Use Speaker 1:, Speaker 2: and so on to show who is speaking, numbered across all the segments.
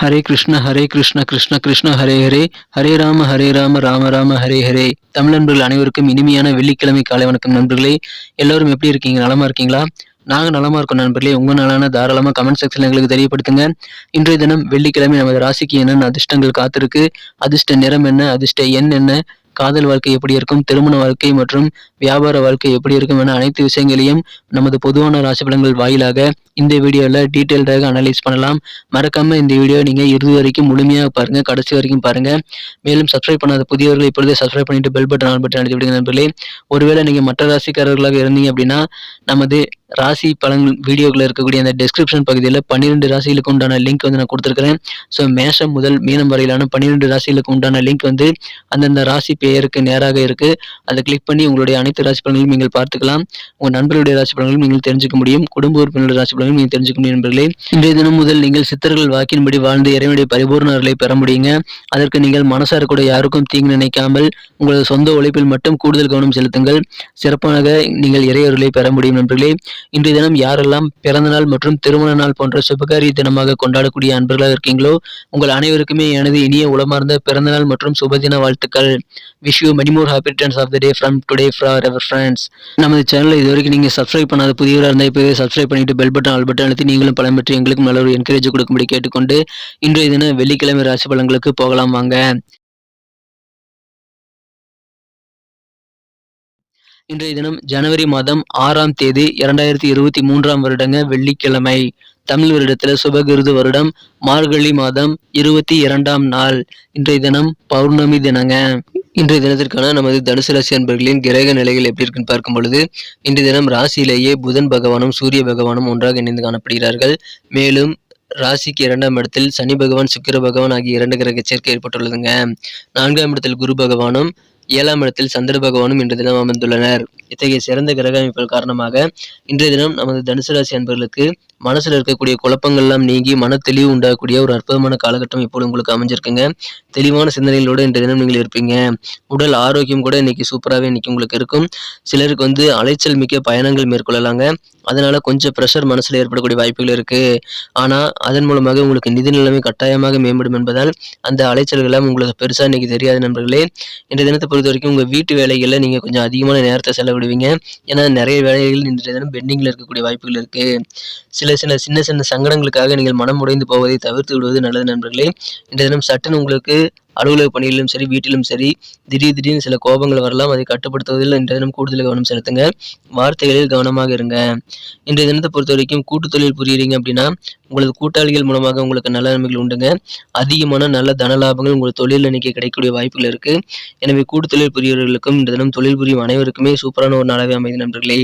Speaker 1: ஹரே கிருஷ்ண ஹரே கிருஷ்ண கிருஷ்ண கிருஷ்ண ஹரே ஹரே. ஹரே ராம ஹரே ராம ராம ராம ஹரே ஹரே. தமிழ் நண்பர்கள் அனைவருக்கும் இனிமையான வெள்ளிக்கிழமை காலை வணக்கம் நண்பர்களே. எல்லோரும் எப்படி இருக்கீங்க? நலமா இருக்கீங்களா? நாங்கள் நலமா இருக்கோம் நண்பர்களே. உங்க நாளான தாராளமா கமெண்ட் செக்ஷன்ல எங்களுக்கு தெரியப்படுத்துங்க. இன்றைய தினம் வெள்ளிக்கிழமை நமது ராசிக்கு என்னென்ன அதிர்ஷ்டங்கள் காத்திருக்கு? அதிர்ஷ்ட நிறம் என்ன? அதிர்ஷ்ட எண் என்ன? காதல் வாழ்க்கை எப்படி இருக்கும் திருமண வாழ்க்கை மற்றும் வியாபார வாழ்க்கை எப்படி இருக்கும் என அனைத்து விஷயங்களையும் நமது பொதுவான ராசி பலன்கள் வாயிலாக இந்த வீடியோவில் டீட்டெயில்டாக அனலைஸ் பண்ணலாம். மறக்காமல் இந்த வீடியோ நீங்கள் இறுதி வரைக்கும் முழுமையாக பாருங்க கடைசி வரைக்கும் பாருங்கள் மேலும் சப்ஸ்கிரைப் பண்ணாத புதியவர்கள் இப்பொழுதே சப்ஸ்கிரைப் பண்ணிட்டு பெல் பட்டன் ஆன் பட்டன் அழுத்தி விடுங்க நண்பர்களே. ஒருவேளை நீங்கள் மற்ற ராசிக்காரர்களாக இருந்தீங்க அப்படின்னா நமது ராசி பழங்கள் வீடியோக்குள்ள இருக்கக்கூடிய அந்த டெஸ்கிரிப்ஷன் பகுதியில் பன்னிரெண்டு ராசிகளுக்கு உண்டான லிங்க் வந்து நான் கொடுத்துருக்கிறேன். ஸோ மேஷம் முதல் மீனம் வரையிலான பன்னிரெண்டு ராசிகளுக்கு உண்டான லிங்க் வந்து அந்தந்த ராசி பெயருக்கு நேராக இருக்கு. அதை கிளிக் பண்ணி உங்களுடைய அனைத்து ராசி பலன்களையும் நீங்கள் பார்த்துக்கலாம். உங்கள் நண்பர்களுடைய ராசி பலன்களும் நீங்கள் தெரிஞ்சுக்க முடியும். குடும்ப உறுப்பினருடைய ராசி பலன்களும் நீங்கள் தெரிஞ்சுக்க முடியும் நண்பர்களே. இன்றைய தினம் முதல் நீங்கள் சித்தர்கள் வாக்கின்படி வாழ்ந்து இறைவனுடைய பரிபூர்ண அருளை பெற முடியுங்க. அதற்கு நீங்கள் மனசார கூட யாருக்கும் தீங்கு நினைக்காமல் உங்களது சொந்த உழைப்பில் மட்டும் கூடுதல் கவனம் செலுத்துங்கள். சிறப்பாக நீங்கள் இறையருளை பெற முடியும் நண்பர்களே. இன்றைய தினம் யாரெல்லாம் பிறந்த நாள் மற்றும் திருமண நாள் போன்ற சுபகாரிய தினமாக கொண்டாடக்கூடிய அன்பர்களாக இருக்கீங்களோ உங்கள் அனைவருக்குமே எனது இனிய உளமார்ந்த பிறந்தநாள் மற்றும் சுபதின வாழ்த்துக்கள். Wish you many more happy returns of the day from today for ever friends நமது சேனலை இது வரைக்கும் நீங்கள் சப்ஸ்கிரைப் பண்ணாத புதியவராக இருந்தால் இப்போவே சப்ஸ்கிரைப் பண்ணிட்டு பெல் பட்டன் ஆல் பட்டன் அழுத்தி நீங்களும் பலம் பெற்று எங்களுக்கும் நல்ல ஒரு என்கரேஜ் கொடுக்கும்படி கேட்டுக்கொண்டு இன்றைய தினம் வெள்ளிக்கிழமை ராசி பலன்களுக்கு போகலாம் வாங்க. இன்றைய தினம் ஜனவரி மாதம் ஆறாம் தேதி இரண்டாயிரத்தி இருபத்தி மூன்றாம் வருடங்க வெள்ளிக்கிழமை. தமிழ் வருடத்துல சுபகிருது வருடம் மார்கழி மாதம் இருபத்தி இரண்டாம் நாள். இன்றைய தினம் பௌர்ணமி தினங்க. இன்றைய தினத்திற்கான நமது தனுசு ராசி அன்பர்களின் கிரக நிலைகள் எப்படி இருக்குன்னு பார்க்கும் பொழுது இன்றைய தினம் ராசியிலேயே புதன் பகவானும் சூரிய பகவானும் ஒன்றாக இணைந்து காணப்படுகிறார்கள். மேலும் ராசிக்கு இரண்டாம் இடத்தில் சனி பகவான் சுக்கிர பகவான் ஆகிய இரண்டு கிரக சேர்க்கை ஏற்பட்டுள்ளதுங்க. நான்காம் இடத்தில் குரு பகவானும் ஏழாம் இடத்தில் சந்திர பகவானும் இன்று தினம் அமர்ந்துள்ளனர். இத்தகைய சிறந்த கிரக அமைப்புகள் காரணமாக இன்றைய தினம் நமது தனுசு ராசி அன்பர்களுக்கு மனசுல இருக்கக்கூடிய குழப்பங்கள்லாம் நீங்கி மன தெளிவு உண்டாகக்கூடிய ஒரு அற்புதமான காலகட்டம் இப்போது உங்களுக்கு அமைஞ்சிருக்குங்க. தெளிவான சிந்தனைகளோடு இன்றைய தினம் நீங்கள் இருப்பீங்க. உடல் ஆரோக்கியம் கூட இன்னைக்கு சூப்பராகவே இன்னைக்கு உங்களுக்கு இருக்கும். சிலருக்கு வந்து அலைச்சல் மிக்க பயணங்கள் மேற்கொள்ளலாங்க. அதனால கொஞ்சம் ப்ரெஷர் மனசில் ஏற்படக்கூடிய வாய்ப்புகள் இருக்குது ஆனால் அதன் மூலமாக உங்களுக்கு நிதி நிலைமை கட்டாயமாக மேம்படும் என்பதால் அந்த அலைச்சல்கள்லாம் உங்களுக்கு பெருசாக இன்றைக்கி தெரியாது நண்பர்களே. இன்றைய தினத்தை பொறுத்த வரைக்கும் உங்கள் வீட்டு வேலைகளில் நீங்கள் கொஞ்சம் அதிகமான நேரத்தை செலவிடுவீங்க. ஏன்னா நிறைய வேலைகள் இன்றைய தினம் பெண்டிங்கில் இருக்கக்கூடிய வாய்ப்புகள் இருக்குது சில சில சின்ன சின்ன சங்கடங்களுக்காக நீங்கள் மனம் உடைந்து போவதை தவிர்த்து விடுவது நல்லது நண்பர்களே. இன்றைய தினம் சட்டன் உங்களுக்கு அலுவலக பணியிலும் சரி வீட்டிலும் சரி திடீர் திடீர்னு சில கோபங்கள் வரலாம். அதை கட்டுப்படுத்துவதில் இன்றைய தினம் கூடுதல் கவனம் செலுத்துங்க. வார்த்தைகளில் கவனமாக இருங்க. இன்றைய தினத்தை பொறுத்த வரைக்கும் கூட்டு தொழில் புரியுறீங்க அப்படின்னா உங்களது கூட்டாளிகள் மூலமாக உங்களுக்கு நல்ல நன்மைகள் உண்டுங்க. அதிகமான நல்ல தன லாபங்கள் உங்கள் தொழில் இன்னைக்கு கிடைக்கக்கூடிய வாய்ப்புகள் இருக்கு. எனவே கூட்டு தொழில் புரியவர்களுக்கும் இந்த தினம் தொழில் புரியும் அனைவருக்குமே சூப்பரான ஒரு நாளாகவே அமைதி நண்பர்களே.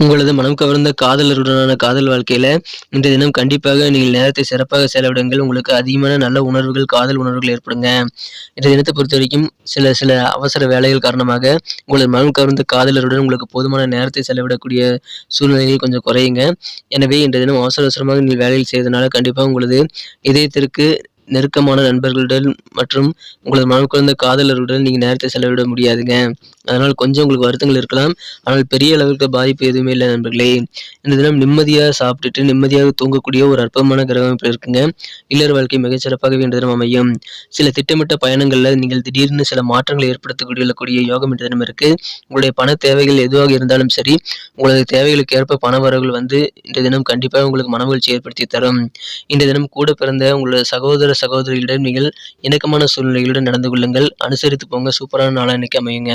Speaker 1: உங்களது மனம் கவர்ந்த காதலருடனான காதல் வாழ்க்கையில இந்த தினம் கண்டிப்பாக நீங்கள் நேரத்தை சிறப்பாக செலவிடுங்கள். உங்களுக்கு அதிகமான நல்ல உணர்வுகள் காதல் உணர்வுகள் ஏற்படுங்க. இந்த தினத்தை பொறுத்த வரைக்கும் சில சில அவசர வேலைகள் காரணமாக உங்களது மனம் கவர்ந்த காதலருடன் உங்களுக்கு போதுமான நேரத்தை செலவிடக்கூடிய சூழ்நிலைகள் கொஞ்சம் குறையுங்க. எனவே இந்த தினம் அவசர அவசரமாக நீங்கள் வேலையில் செய்வதனால கண்டிப்பாக உங்களது இதயத்திற்கு நெருக்கமான நண்பர்களுடன் மற்றும் உங்களது மனம் குழந்த காதலர்களுடன் நீங்கள் நேரத்தை செலவிட முடியாதுங்க. அதனால் கொஞ்சம் உங்களுக்கு வருத்தங்கள் இருக்கலாம். ஆனால் பெரிய அளவுக்கு பாதிப்பு எதுவுமே இல்லை நண்பர்களே. இந்த தினம் நிம்மதியாக சாப்பிட்டுட்டு நிம்மதியாக தூங்கக்கூடிய ஒரு அற்பமான கிரகமைப்பு இருக்குங்க. இல்லற வாழ்க்கை மிகச்சிறப்பாகவே இந்த தினம் அமையும். சில திட்டமிட்ட பயணங்களில் நீங்கள் திடீர்னு சில மாற்றங்களை ஏற்படுத்தக்கூடிய யோகம் இந்த தினம் இருக்கு. உங்களுடைய பண தேவைகள் எதுவாக இருந்தாலும் சரி உங்களது தேவைகளுக்கு ஏற்ப பண வரவுகள் வந்து இந்த தினம் கண்டிப்பாக உங்களுக்கு மனமகிழ்ச்சி ஏற்படுத்தி தரும். இந்த தினம் கூட பிறந்த உங்களோட சகோதர சகோதரிகளிடம் நீங்கள் இணக்கமான சூழ்நிலைகளுடன் நடந்து கொள்ளுங்கள். அனுசரித்து போங்க. சூப்பரான நாளாக இன்றைக்கி அமையுங்க.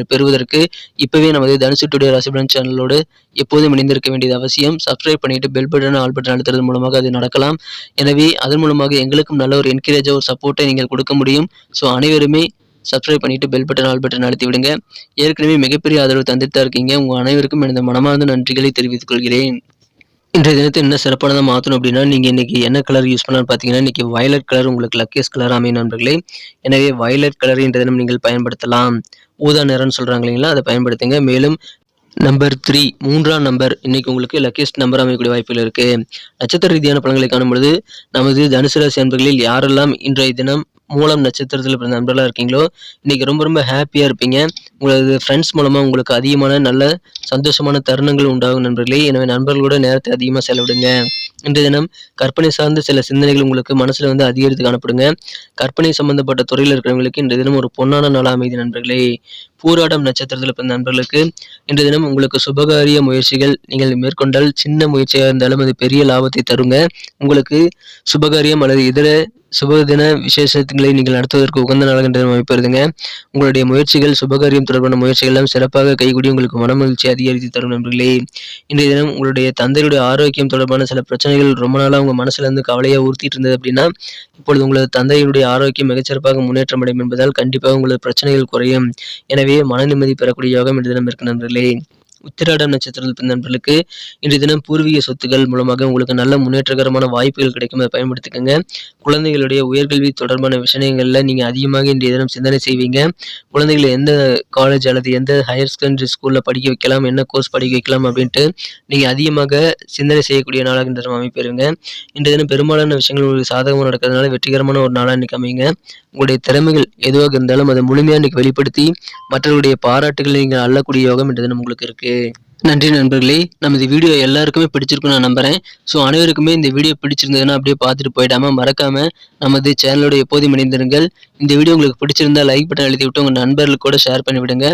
Speaker 1: பெறுவதற்கு இப்போவே நமது தனுசு டுடே ராசிபலன் சேனலோடு எப்போதும் இணைந்திருக்க வேண்டியது அவசியம். சப்ஸ்கிரைப் பண்ணிட்டு பெல் பட்டன் ஆல் பட்டன் அழுத்துறது மூலமாக அது நடக்கலாம். எனவே அதன் மூலமாக எங்களுக்கும் நல்ல ஒரு என்கரேஜாக ஒரு சப்போர்ட்டை நீங்கள் கொடுக்க முடியும். ஸோ அனைவருமே சப்ஸ்கிரைப் பண்ணிட்டு பெல் பட்டன் ஆல் பட்டன் அழுத்தி விடுங்க. ஏற்கனவே மிகப்பெரிய ஆதரவு தந்துட்டு தான் இருக்கீங்க. உங்கள் அனைவருக்கும் எனது மனமார்ந்த நன்றிகளை தெரிவித்துக் கொள்கிறேன். இன்றைய தினத்தை என்ன சிறப்பானதாக மாற்றணும் அப்படின்னா நீங்கள் இன்றைக்கி என்ன கலர் யூஸ் பண்ணலாம்னு பார்த்தீங்கன்னா இன்றைக்கி வயலட் கலர் உங்களுக்கு லக்கியஸ்ட் கலர் அமையும் நண்பர்களே. எனவே வயலட் கலர் இன்றைய தினம் நீங்கள் பயன்படுத்தலாம். ஊதா நிறம்னு சொல்கிறாங்க இல்லைங்களா அதை பயன்படுத்துங்க. மேலும் நம்பர் த்ரீ மூன்றாம் நம்பர் இன்னைக்கு உங்களுக்கு லக்கியஸ்ட் நம்பர் அமையக்கூடிய வாய்ப்புகள் இருக்கு. நட்சத்திர ரீதியான பலன்களை காணும் பொழுது நமது தனுசு ராசி அன்பர்களில் யாரெல்லாம் இன்றைய தினம் மூலம் நட்சத்திரத்தில் பிறந்த நண்பர்களாக இருக்கீங்களோ இன்றைக்கி ரொம்ப ரொம்ப ஹாப்பியாக இருப்பீங்க. உங்களது ஃப்ரெண்ட்ஸ் மூலமாக உங்களுக்கு அதிகமான நல்ல சந்தோஷமான தருணங்கள் உண்டாகும் நண்பர்களே. எனவே நண்பர்களோட நேரத்தை அதிகமாக செலவிடுங்க. இன்றைய தினம் கற்பனை சார்ந்த சில சிந்தனைகள் உங்களுக்கு மனசில் வந்து அதிகரித்து காணப்படுங்க. கற்பனை சம்பந்தப்பட்ட துறையில் இருக்கிறவங்களுக்கு இன்றைய தினம் ஒரு பொன்னான நாளாக அமைதி நண்பர்களே. பூராடம் நட்சத்திரத்தில் பிறந்த நண்பர்களுக்கு இன்றைய தினம் உங்களுக்கு சுபகாரிய முயற்சிகள் நீங்கள் மேற்கொண்டால் சின்ன முயற்சியாக இருந்தாலும் அது பெரிய லாபத்தை தருங்க. உங்களுக்கு சுபகாரியம் அல்லது இதர சுபதின விசேஷங்களை நீங்கள் நடத்துவதற்கு உகந்த நாளாக என்று அமைப்பதுங்க உங்களுடைய முயற்சிகள் சுபகாரியம் தொடர்பான முயற்சிகள் எல்லாம் சிறப்பாக கைகூடி உங்களுக்கு மனமகிழ்ச்சி அதிகரித்து தரும் நண்பர்களே. இன்றைய தினம் உங்களுடைய தந்தையுடைய ஆரோக்கியம் தொடர்பான சில பிரச்சனைகள் ரொம்ப நாளாக உங்கள் மனசுல இருந்து கவலையாக உறுத்திட்டு இருந்தது அப்படின்னா இப்பொழுது உங்களது தந்தையுடைய ஆரோக்கியம் மிகச்சிறப்பாக முன்னேற்றம் அடையும் என்பதால் கண்டிப்பாக உங்களது பிரச்சனைகள் குறையும். எனவே மன நிம்மதி பெறக்கூடிய யோகம் இன்றைய தினம் இருக்கு நண்பர்களே. உத்திராடம் நட்சத்திரத்தில் பிறந்த நண்பர்களுக்கு இன்றைய தினம் பூர்வீக சொத்துக்கள் மூலமாக உங்களுக்கு நல்ல முன்னேற்றகரமான வாய்ப்புகள் கிடைக்கும் அதை பயன்படுத்திக்கோங்க. குழந்தைகளுடைய உயர்கல்வி தொடர்பான விஷயங்களில் நீங்கள் அதிகமாக இன்றைய தினம் சிந்தனை செய்வீங்க. குழந்தைகளை எந்த காலேஜ் அல்லது எந்த ஹையர் செகண்டரி ஸ்கூலில் படிக்க வைக்கலாம் என்ன கோர்ஸ் படிக்க வைக்கலாம் அப்படின்ட்டு நீங்கள் அதிகமாக சிந்தனை செய்யக்கூடிய நாளாக இந்த தினம் அமைப்பெறுங்க இன்றைய தினம் பெரும்பாலான விஷயங்கள் உங்களுக்கு சாதகமாக நடக்கிறதுனால வெற்றிகரமான ஒரு நாளாக இன்றைக்கி அமைங்க உங்களுடைய திறமைகள் எதுவாக இருந்தாலும் அதை முழுமையாக இன்றைக்கி வெளிப்படுத்தி மற்றவர்களுடைய பாராட்டுகளை நீங்கள் அள்ளக்கூடிய யோகம் இன்றைய தினம் உங்களுக்கு இருக்குது que நன்றி நண்பர்களே. நமது வீடியோ எல்லாருக்குமே பிடிச்சிருக்கும் நான் நம்புறேன். ஸோ அனைவருக்குமே இந்த வீடியோ பிடிச்சிருந்ததுன்னா அப்படியே பார்த்துட்டு போயிடாம மறக்காம நமது சேனலோட எப்போதும் இணைந்திருங்கள். இந்த வீடியோ உங்களுக்கு பிடிச்சிருந்தா லைக் பட்டன் எழுதி விட்டு உங்கள் நண்பர்களுக்கு கூட ஷேர் பண்ணிவிடுங்க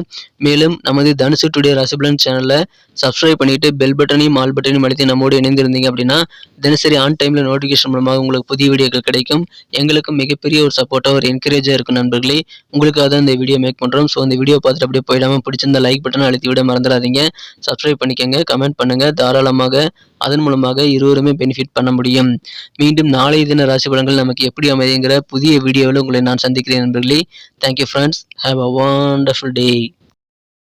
Speaker 1: மேலும் நமது தனுசு டுடே ரசிபலன் சேனலை சப்ஸ்கிரைப் பண்ணிவிட்டு பெல் பட்டனையும் ஆல் பட்டனையும் அழுத்தி நம்மோடு இணைந்திருந்தீங்க அப்படின்னா தினசரி ஆன் டைமில் நோட்டிஃபிகேஷன் மூலமாக உங்களுக்கு புதிய வீடியோக்கள் கிடைக்கும். எங்களுக்கும் மிகப்பெரிய ஒரு சப்போர்ட்டாக ஒரு என்கரேஜாக இருக்கும் நண்பர்களே. உங்களுக்காக தான் இந்த வீடியோ மேக் பண்ணுறோம் ஸோ இந்த வீடியோ பார்த்துட்டு அப்படியே போயிடாமல் பிடிச்சிருந்தா லைக் பட்டனை அழுத்தி விட மறந்துடாதீங்க. சப்ஸ்கிரைப் பண்ணிக்கோங்க கமெண்ட் பண்ணுங்கள் தாராளமாக அதன் மூலமாக இருவருமே பெனிஃபிட் பண்ண முடியும். மீண்டும் நாளைய தின ராசி பலன்கள் நமக்கு எப்படி அமைதிங்கிற புதிய வீடியோவில் உங்களை நான் சந்திக்கிறேன் நண்பர்களே. Thank you friends have a wonderful day